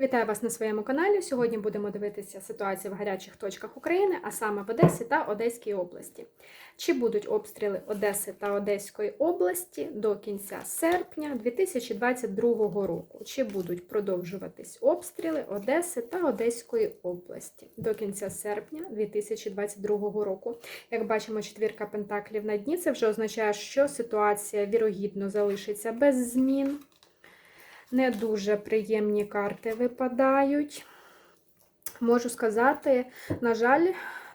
Вітаю вас на своєму каналі. Сьогодні будемо дивитися ситуацію в гарячих точках України, а саме в Одесі та Одеській області. Чи будуть обстріли Одеси та Одеської області до кінця серпня 2022 року? Чи будуть продовжуватись обстріли Одеси та Одеської області до кінця серпня 2022 року? Як бачимо, четвірка пентаклів на дні це вже означає, що ситуація вірогідно залишиться без змін. Не дуже приємні карти випадають. Можу сказати, на жаль,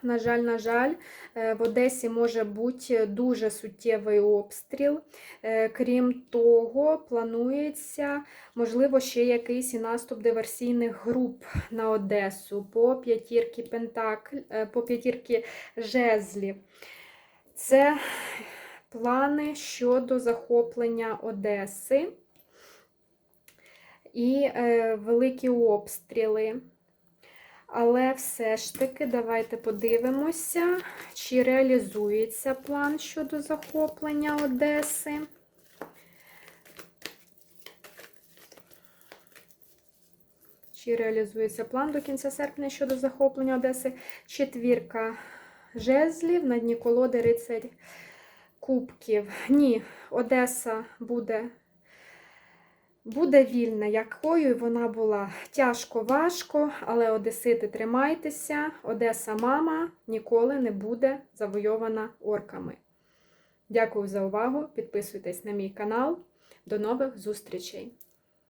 на жаль, на жаль, е, в Одесі може бути дуже суттєвий обстріл. Е, Крім того, планується, можливо, ще якийсь і наступ диверсійних груп на Одесу по п'ятірки Пентакль, е, по п'ятірки жезлів. Це плани щодо захоплення Одеси і е, великі обстріли. Але все ж таки, давайте подивимося, чи реалізується план щодо захоплення Одеси. Чи реалізується план до кінця серпня щодо захоплення Одеси? Четвірка жезлів, на дні колоди рицарь кубків. Ні, Одеса буде буде вільна, якою вона була тяжко, важко, але Одесити, тримайтеся, Одеса мама ніколи не буде завойована орками. Дякую за увагу. Підписуйтесь на мій канал. До нових зустрічей!